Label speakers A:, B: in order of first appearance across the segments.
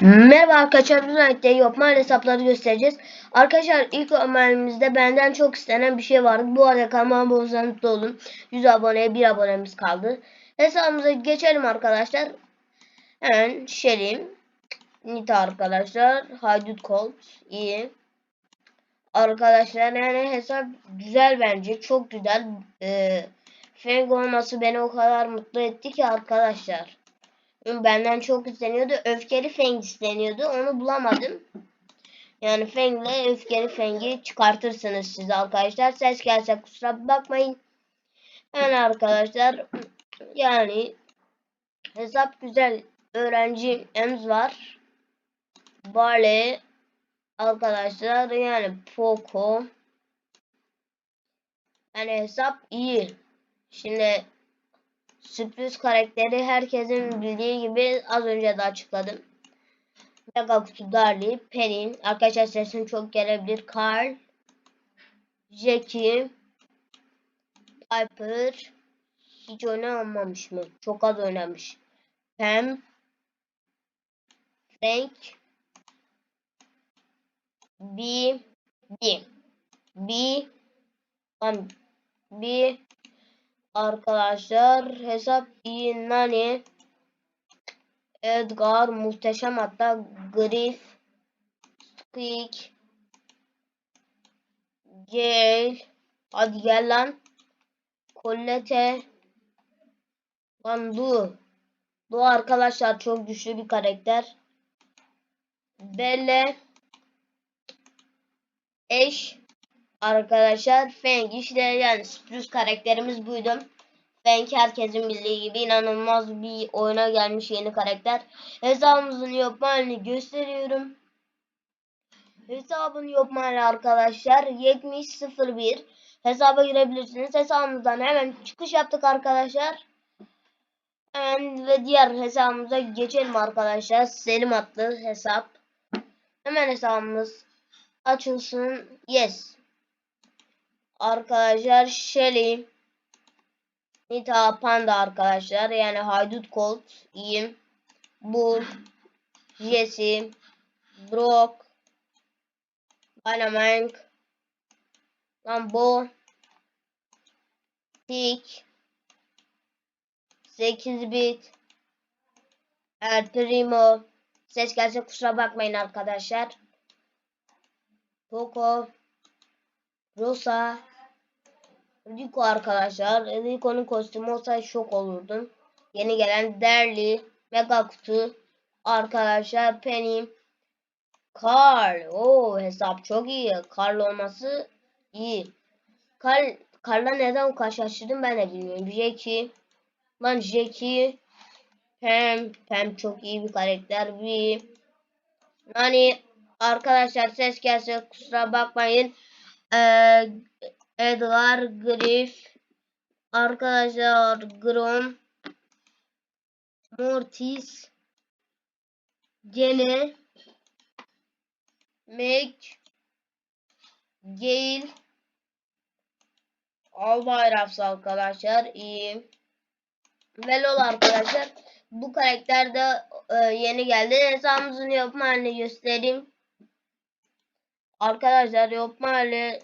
A: Merhaba arkadaşlar, bu saatte Yopman hesapları göstereceğiz. Arkadaşlar ilk ömerimizde benden çok istenen bir şey vardı. Bu arada kanalıma abone mutlu olun. 100 aboneye 1 abonemiz kaldı. Hesabımıza geçelim arkadaşlar. Hemen şerim. Nita arkadaşlar. Haydut Colt. iyi. Arkadaşlar yani hesap güzel bence. Çok güzel. Ee, Feng olması beni o kadar mutlu etti ki arkadaşlar. Benden çok isteniyordu. Öfkeli Feng isteniyordu. Onu bulamadım. Yani Feng'le öfkeli Feng'i çıkartırsınız siz arkadaşlar. Ses gelse kusura bakmayın. Yani arkadaşlar yani hesap güzel. Öğrenci Ems var. Barley arkadaşlar yani Poco yani hesap iyi. Şimdi sürpriz karakteri herkesin bildiği gibi az önce de açıkladım. Mega Kutu Darly, Perin, arkadaşlar sesim çok gelebilir. Carl, Jackie, Piper, hiç oynamamış mı? Çok az oynamış. Pam, Frank, B, B, B, um, B, arkadaşlar hesap iyi Nani Edgar muhteşem hatta Griff Squeak Gale. Hadi gel lan. Colette. Lan Du Du arkadaşlar çok güçlü bir karakter. Belle. Eş Arkadaşlar Feng işte yani sürpriz karakterimiz buydu. Feng herkesin bildiği gibi inanılmaz bir oyuna gelmiş yeni karakter. Hesabımızın yapma halini gösteriyorum. Hesabın yapma hali arkadaşlar 7001 hesaba girebilirsiniz. Hesabımızdan hemen çıkış yaptık arkadaşlar. Hemen ve diğer hesabımıza geçelim arkadaşlar. Selim adlı hesap. Hemen hesabımız açılsın. Yes. Arkadaşlar Shelly Nita Panda arkadaşlar. Yani Haydut Colt iyiyim. Bull Jesse Brock Dynamite Lambo Tick 8 bit El Primo Ses gelse kusura bakmayın arkadaşlar. Poco Rosa Rico arkadaşlar. Rico'nun kostümü olsaydı şok olurdum. Yeni gelen Derli, Mega Kutu arkadaşlar Penny, Carl. o hesap çok iyi. Carl olması iyi. Carl, Carl'la neden karşılaştırdım ben de bilmiyorum. Jackie. Lan Jackie. Pam. Pam çok iyi bir karakter. Bir. Nani. Arkadaşlar ses gelse kusura bakmayın. Ee, Edgar Griff arkadaşlar Grom Mortis Gene Meg Gale. Albay Rafs arkadaşlar iyi. Velol arkadaşlar bu karakter de e, yeni geldi. Hesabımızın yapma halini göstereyim Arkadaşlar yapma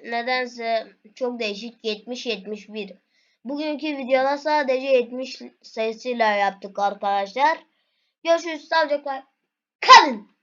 A: nedense çok değişik 70-71. Bugünkü videoda sadece 70 sayısıyla yaptık arkadaşlar. Görüşürüz. Sağlıcakla kalın.